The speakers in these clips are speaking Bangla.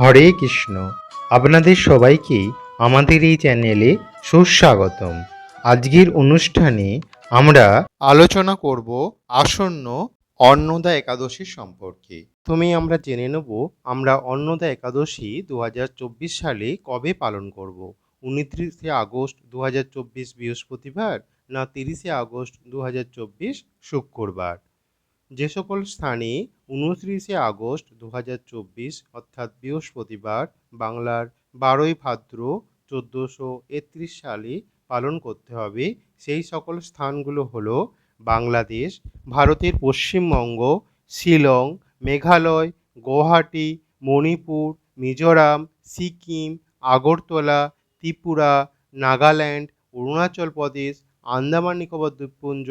হরে কৃষ্ণ। আপনাদের সবাইকে আমাদের এই চ্যানেলে সুস্বাগতম। আজকের অনুষ্ঠানে আমরা আলোচনা করব আসন্ন অন্নদা একাদশীর সম্পর্কে। তুমি আমরা জেনে নেব, আমরা অন্নদা একাদশী দু হাজার চব্বিশ সালে কবে পালন করব? উনত্রিশে আগস্ট দু হাজার চব্বিশ বৃহস্পতিবার না তিরিশে আগস্ট দু হাজার চব্বিশ শুক্রবার? যে সকল স্থানে উনত্রিশে আগস্ট দু হাজার চব্বিশ, অর্থাৎ বৃহস্পতিবার, বাংলার বারোই ভাদ্র চোদ্দোশো একত্রিশ সালে পালন করতে হবে। সেই সকল স্থানগুলো হলো বাংলাদেশ, ভারতের পশ্চিমবঙ্গ, শিলং, মেঘালয় গুয়াহাটি মণিপুর, মিজোরাম, সিকিম, আগরতলা, ত্রিপুরা, নাগাল্যান্ড, অরুণাচল প্রদেশ, আন্দামান নিকোবর দ্বীপপুঞ্জ,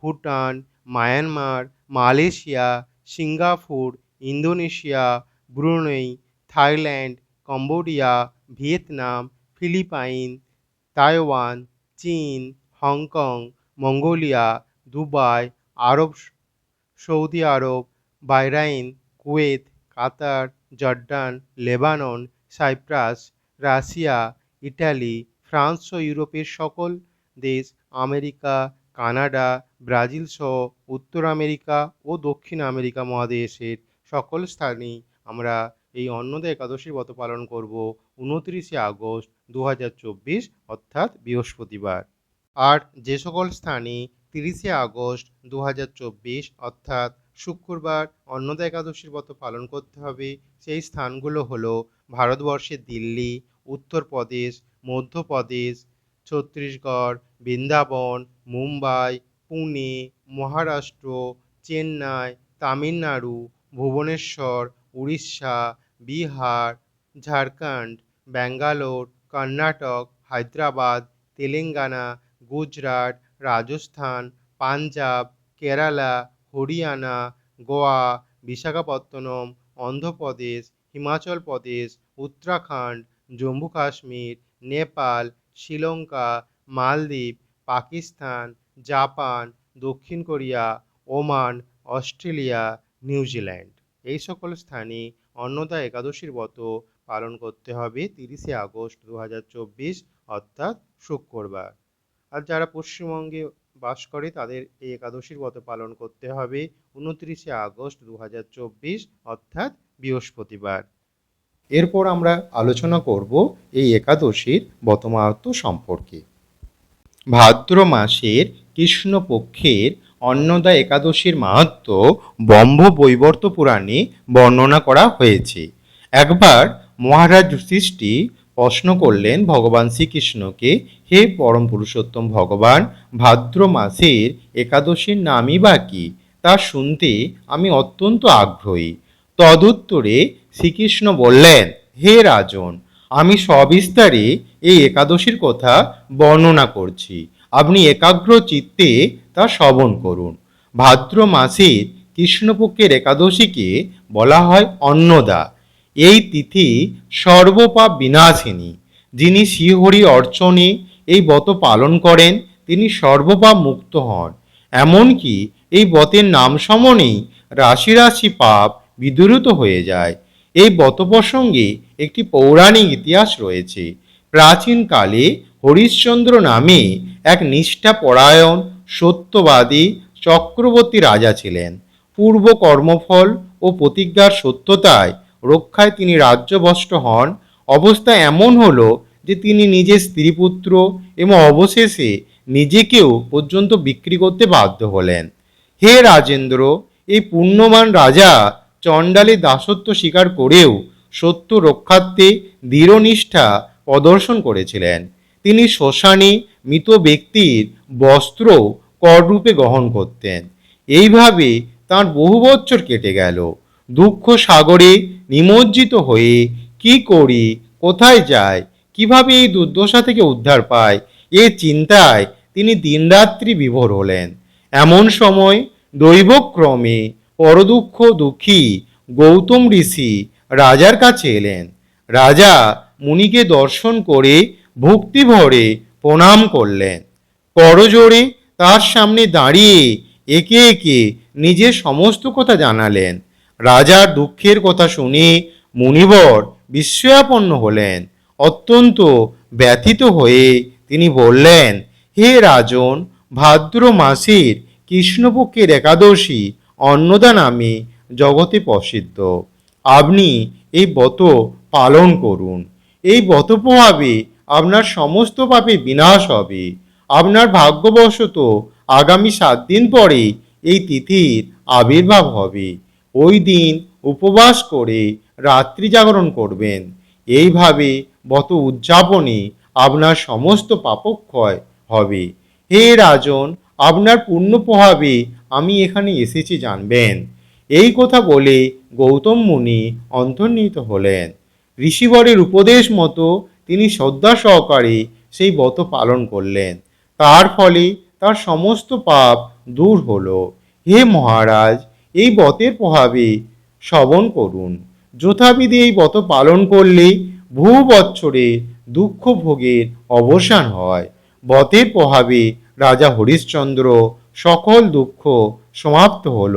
Bhutan Myanmar, Malaysia, Singapore, Indonesia, Brunei, Thailand, Cambodia, Vietnam, Philippines, Taiwan, চীন, হংকং, মঙ্গোলিয়া, দুবাই, আরব সৌদি আরব, Bahrain, Kuwait, Qatar, Jordan, Lebanon, Cyprus, Russia, Italy, France ও ইউরোপের সকল দেশ আমেরিকা কানাডা, ব্রাজিল সহ উত্তর আমেরিকা ও দক্ষিণ আমেরিকা মহাদেশের সকল স্থানেই আমরা এই অন্নদা একাদশীর ব্রত পালন করব উনত্রিশে আগস্ট দু হাজার চব্বিশ, অর্থাৎ বৃহস্পতিবার। আর যে সকল স্থানে তিরিশে আগস্ট দু হাজার চব্বিশ, অর্থাৎ শুক্রবার অন্নদা একাদশীর ব্রত পালন করতে হবে, সেই স্থানগুলো হলো ভারতবর্ষের দিল্লি, উত্তরপ্রদেশ, মধ্যপ্রদেশ ছত্তিশগড়, বৃন্দাবন, মুম্বাই, পুনে, মহারাষ্ট্র, চেন্নাই, তামিলনাড়ু, ভুবনেশ্বর, উড়িষ্যা, বিহার, ঝাড়খণ্ড, ব্যাঙ্গালোর, কর্ণাটক, হায়দ্রাবাদ, তেলেঙ্গানা, গুজরাট, রাজস্থান, পাঞ্জাব, কেরালা, হরিয়ানা, গোয়া, বিশাখাপত্তনম, অন্ধ্রপ্রদেশ, হিমাচল প্রদেশ, উত্তরাখণ্ড, জম্মু কাশ্মীর, নেপাল শ্রীলঙ্কা, মালদ্বীপ, পাকিস্তান, জাপান, দক্ষিণ Korea, Oman, Australia New Zealand এই সকল স্থানে অন্নদা একাদশীর ব্রত পালন করতে হবে তিরিশে আগস্ট দু হাজার চব্বিশ, অর্থাৎ শুক্রবার। আর যারা পশ্চিমবঙ্গে বাস করে, তাদের এই একাদশীর ব্রত পালন করতে হবে উনত্রিশে আগস্ট দু হাজার চব্বিশ, অর্থাৎ বৃহস্পতিবার। এরপর আমরা আলোচনা করব এই একাদশীর ব্রতমাহাত্ম সম্পর্কে। ভাদ্র মাসের কৃষ্ণপক্ষের অন্নদা একাদশীর মাহাত্ম বম্ভ বৈবর্ত পুরাণে বর্ণনা করা হয়েছে। একবার মহারাজ সৃষ্টি প্রশ্ন করলেন ভগবান শ্রীকৃষ্ণকে, হে পরম পুরুষোত্তম ভগবান, ভাদ্র মাসের একাদশীর নামই বা কি? তা শুনতে আমি অত্যন্ত আগ্রহী। তদুত্তরে শ্রীকৃষ্ণ বললেন, হে রাজন, আমি সবিস্তারে এই একাদশীর কথা বর্ণনা করছি। আপনি একাগ্র চিত্তে তা শ্রবণ করুন। ভাদ্র মাসের কৃষ্ণপক্ষের একাদশীকে বলা হয় অন্নদা। এই তিথি সর্বপাপ বিনাশিনী। যিনি শ্রীহরি অর্চনে এই ব্রত পালন করেন, তিনি সর্বপাপ মুক্ত হন। এমনকি এই ব্রতের নাম সমনেই রাশি রাশি পাপ বিদূরিত হয়ে যায়। এই ব্রত প্রসঙ্গে একটি পৌরাণিক ইতিহাস রয়েছে। প্রাচীনকালে হরিশ্চন্দ্র নামে এক নিষ্ঠাপরায়ণ, সত্যবাদী, চক্রবর্তী রাজা ছিলেন। পূর্ব কর্মফল ও প্রতিজ্ঞার সত্যতায় রক্ষায় তিনি রাজ্যভ্রষ্ট হন। অবস্থা এমন হলো যে তিনি নিজের স্ত্রীপুত্র এবং অবশেষে নিজেকেও পর্যন্ত বিক্রি করতে বাধ্য হলেন। হে রাজেন্দ্র, এই পুণ্যবান রাজা চণ্ডালী দাসত্ব স্বীকার করেও সত্য রক্ষার্থে দৃঢ়নিষ্ঠা প্রদর্শন করেছিলেন। তিনি শ্মশানে মৃত ব্যক্তির বস্ত্র কররূপে গ্রহণ করতেন। এইভাবে তার বহু বছর কেটে গেল। দুঃখ সাগরে নিমজ্জিত হয়ে কি করি, কোথায় যায় কীভাবে এই দুর্দশা থেকে উদ্ধার পায় এ চিন্তায় তিনি দিনরাত্রি বিভোর হলেন। এমন সময় দৈবক্রমে পরদুঃখ দুঃখী গৌতম ঋষি রাজার কাছে এলেন। রাজা মুনিকে দর্শন করে ভক্তি ভরে প্রণাম করলেন। করজোড়ে তার সামনে দাঁড়িয়ে একে একে নিজের সমস্ত কথা জানালেন। রাজার দুঃখের কথা শুনে মুনিবর বিস্ময়াপন্ন হলেন। অত্যন্ত ব্যথিত হয়ে তিনি বললেন, হে রাজন ভাদ্র মাসের কৃষ্ণপক্ষের একাদশী অন্নদা নামে জগতে প্রসিদ্ধ। আপনি এই ব্রত পালন করুন। এই ব্রত প্রভাবে আপনার সমস্ত পাপে বিনাশ হবে। আপনার ভাগ্যবশত আগামী সাত দিন পরে এই তিথির আবির্ভাব হবে। ওই দিন উপবাস করে রাত্রি জাগরণ করবেন। এইভাবে ব্রত উদযাপনে আপনার সমস্ত পাপক্ষয় হবে। হে রাজন আপনার পূর্ণ প্রভাবে আমি এখানে এসেছি জানবেন। এই কথা বলে গৌতম মুনি অন্তর্নিহিত হলেন। ঋষিবরের উপদেশ মতো তিনি শ্রদ্ধা সহকারে সেই ব্রত পালন করলেন। তার ফলে তার সমস্ত পাপ দূর হলো। হে মহারাজ, এই ব্রতের প্রভাবে শ্রবণ করুন। যথাবিধি এই ব্রত পালন করলে বহু বৎসরে দুঃখ ভোগের অবসান হয়। ব্রতের প্রভাবে রাজা হরিশ্চন্দ্র সকল দুঃখ সমাপ্ত হল।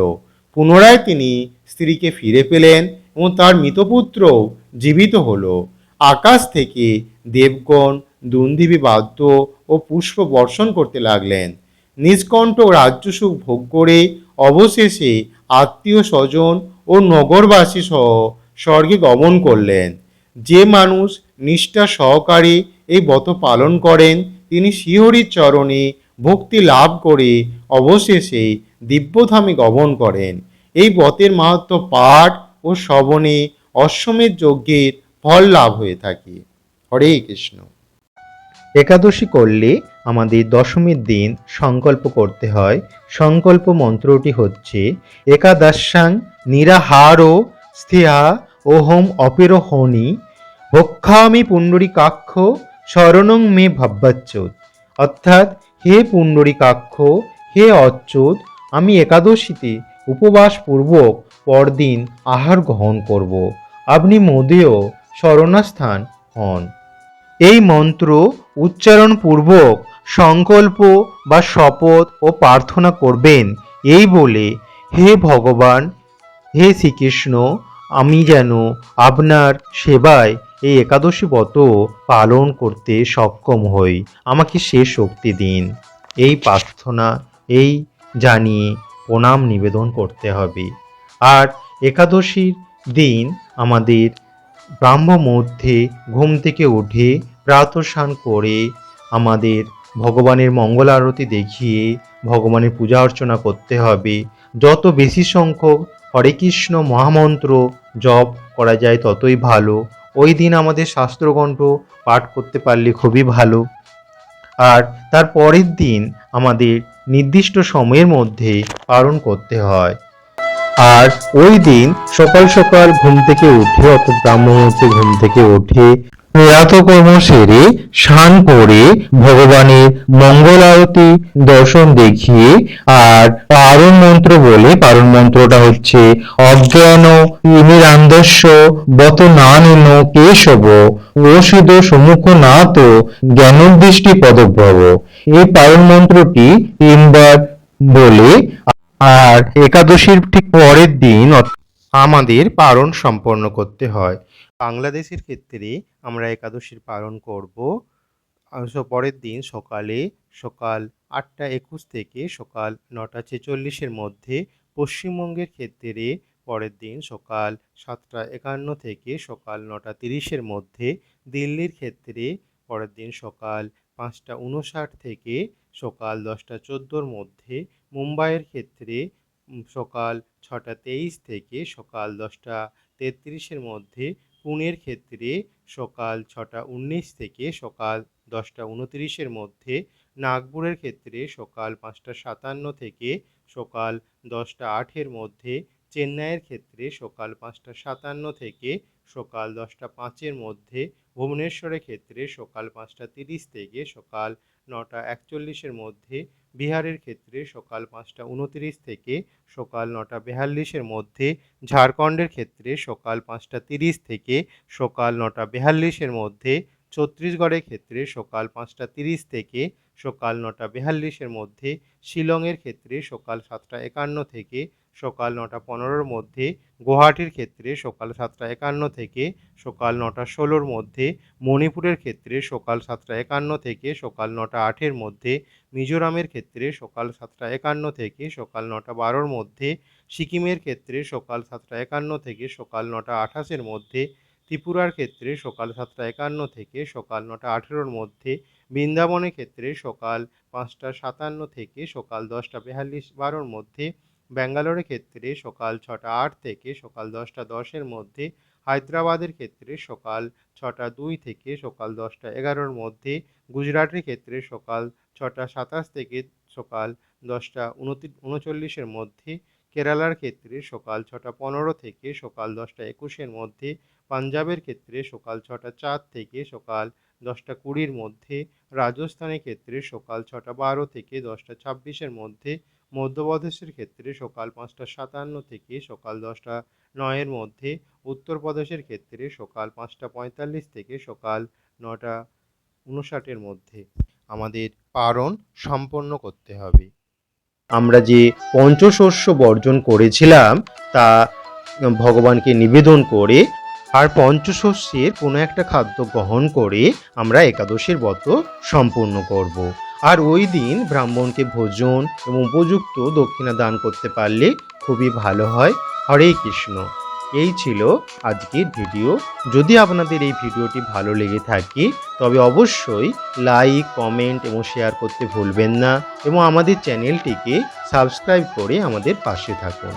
পুনরায় তিনি স্ত্রীকে ফিরে পেলেন এবং তার মৃতপুত্র জীবিত হল। আকাশ থেকে দেবগণ দুন্দিবি বাদ্য ও পুষ্প বর্ষণ করতে লাগলেন। নিষ্কণ্ঠ রাজ্যসুখ ভোগ করে অবশেষে আত্মীয় স্বজন ও নগরবাসী সহ স্বর্গে গমন করলেন। যে মানুষ নিষ্ঠা সহকারে এই ব্রত পালন করেন, তিনি শ্রীহরির চরণে ভক্তি লাভ করে অবশেষে দিব্যধামে গমন করেন। এই ব্রতের মাহাত্ম পাঠ ও শ্রবণে অশ্বমেধ যজ্ঞের ফল লাভ হয়ে থাকে। হরে কৃষ্ণ। একাদশী করলে আমাদের দশমীর দিন সংকল্প করতে হয়। সংকল্প মন্ত্রটি হচ্ছে, একাদশাং নিরাহারো স্থিয়া ওহম অপেরোহনি ভক্ষামি পুণ্ডরী কাক্ষ শরণং মে ভাব্যাচ্যুত অর্থাৎ হে পুণ্ডরীকাক্ষ হে অচ্যুত, আমি একাদশীতে উপবাসপূর্বক পরদিন আহার গ্রহণ করব। আপনি মোদেও শরণাস্থান হন। এই মন্ত্র উচ্চারণ পূর্বক সংকল্প বা শপথ ও প্রার্থনা করবেন। এই বলে, হে ভগবান, হে শ্রীকৃষ্ণ, আমি যেন আপনার সেবায় এই একাদশী ব্রত পালন করতে সক্ষম হই। আমাকে সে শক্তি দিন। এই প্রার্থনা, এই জানিয়ে প্রণাম নিবেদন করতে হবে। আর একাদশীর দিন আমাদের ব্রাহ্ম মুহূর্তে ঘুম থেকে উঠে প্রাতঃস্নান করে আমাদের ভগবানের মঙ্গল আরতি দেখিয়ে ভগবানের পূজা অর্চনা করতে হবে। যত বেশি সংখ্যক হরে কৃষ্ণ মহামন্ত্র জপ করা যায় ততই ভালো। ওই দিন আমাদের শাস্ত্রগ্রন্থ পাঠ করতে পারলে খুবই ভালো। আর তার পরের দিন আমাদের নির্দিষ্ট সময়ের মধ্যে পালন করতে হয়। আর ওই দিন সকাল সকাল ঘুম থেকে উঠে, অর্থাৎ ব্রাহ্মণ হচ্ছে ঘুম থেকে উঠে প্রাতকর্ম সেরে স্নান করে ভগবানের মঙ্গল আরতি দর্শন দেখিয়ে আর পারণ মন্ত্র বলে পারণ মন্ত্রটা হচ্ছে, অজ্ঞান ইমিরান্দস্য বত না নিন কেশব ওষুধ সম্মুখ না তো জ্ঞানোদৃষ্টি পদভ্রব। এই পারণ মন্ত্রটি তিনবার বলে, আর একাদশীর ঠিক পরের দিন আমাদের পারণ সম্পন্ন করতে হয়। বাংলাদেশের ক্ষেত্রে আমরা একাদশীর পালন করব। পরের দিন সকালে সকাল আটটা একুশ থেকে সকাল নটা ছেচল্লিশের মধ্যে পশ্চিমবঙ্গের ক্ষেত্রে পরের দিন সকাল সাতটা একান্ন থেকে সকাল নটা তিরিশের মধ্যে দিল্লির ক্ষেত্রে পরের দিন সকাল পাঁচটা উনষাট থেকে সকাল দশটা চোদ্দোর মধ্যে মুম্বাইয়ের ক্ষেত্রে সকাল ছটা তেইশ থেকে সকাল দশটা তেত্রিশের মধ্যে পুনের ক্ষেত্রে সকাল ছটা উনিশ থেকে সকাল দশটা উনতিরিশের মধ্যে নাগপুরের ক্ষেত্রে সকাল পাঁচটা সাতান্ন থেকে সকাল দশটা আটের মধ্যে চেন্নাইয়ের ক্ষেত্রে সকাল পাঁচটা সাতান্ন থেকে সকাল দশটা পাঁচের মধ্যে ভুবনেশ্বরের ক্ষেত্রে সকাল পাঁচটা তিরিশ থেকে সকাল নটা একচল্লিশের মধ্যে বিহারের ক্ষেত্রে সকাল পাঁচটা উনতিরিশ থেকে সকাল নটা বেহাল্লিশের মধ্যে, ঝাড়খণ্ডের ক্ষেত্রে সকাল পাঁচটা তিরিশ থেকে সকাল নটা বেহাল্লিশের মধ্যে, ছত্তিশগড়ের ক্ষেত্রে সকাল পাঁচটা তিরিশ থেকে সকাল নটা বেয়াল্লিশের মধ্যে, শিলংয়ের ক্ষেত্রে সকাল সাতটা একান্ন থেকে সকাল নটা পনেরোর মধ্যে, গুয়াহাটির ক্ষেত্রে সকাল সাতটা একান্ন থেকে সকাল নটা ষোলোর মধ্যে, মণিপুরের ক্ষেত্রে সকাল সাতটা একান্ন থেকে সকাল নটা আটের মধ্যে, মিজোরামের ক্ষেত্রে সকাল সাতটা একান্ন থেকে সকাল নটা বারোর মধ্যে, সিকিমের ক্ষেত্রে সকাল সাতটা একান্ন থেকে সকাল নটা আঠাশের মধ্যে ত্রিপুরার ক্ষেত্রে সকাল সাতটা একান্ন থেকে সকাল নটা আঠেরোর মধ্যে, বৃন্দাবনের ক্ষেত্রে সকাল পাঁচটা সাতান্ন থেকে সকাল দশটা বেয়াল্লিশ বারোর মধ্যে, ব্যাঙ্গালোরের ক্ষেত্রে সকাল ছটা আট থেকে সকাল দশটা দশের মধ্যে, হায়দ্রাবাদের ক্ষেত্রে সকাল ছটা দুই থেকে সকাল দশটা এগারোর মধ্যে, গুজরাটের ক্ষেত্রে সকাল ছটা সাতাশ থেকে সকাল দশটা উনচল্লিশের মধ্যে, কেরালার ক্ষেত্রে সকাল ছটা পনেরো থেকে সকাল দশটা একুশের মধ্যে পাঞ্জাবের ক্ষেত্রে সকাল ছটা চার থেকে সকাল দশটা কুড়ির মধ্যে, রাজস্থানের ক্ষেত্রে সকাল ছটা বারো থেকে দশটা ছাব্বিশের মধ্যে মধ্যপ্রদেশের ক্ষেত্রে সকাল পাঁচটা সাতান্ন থেকে সকাল দশটা নয়ের মধ্যে উত্তরপ্রদেশের ক্ষেত্রে সকাল পাঁচটা পঁয়তাল্লিশ থেকে সকাল নটা উনষাটের মধ্যে। আমাদের পারণ সম্পন্ন করতে হবে। আমরা যে পঞ্চশস্য বর্জন করেছিলাম, তা ভগবানকে নিবেদন করে আর পঞ্চশস্যের কোনো একটা খাদ্য গ্রহণ করে আমরা একাদশীর ব্রত সম্পূর্ণ করব। আর ওই দিন ব্রাহ্মণকে ভোজন এবং উপযুক্ত দক্ষিণা দান করতে পারলে খুবই ভালো হয়। হরে কৃষ্ণ। এই ছিল আজকের ভিডিও। যদি আপনাদের এই ভিডিওটি ভালো লেগে থাকে, তবে অবশ্যই লাইক, কমেন্ট এবং শেয়ার করতে ভুলবেন না এবং আমাদের চ্যানেলটিকে সাবস্ক্রাইব করে আমাদের পাশে থাকুন।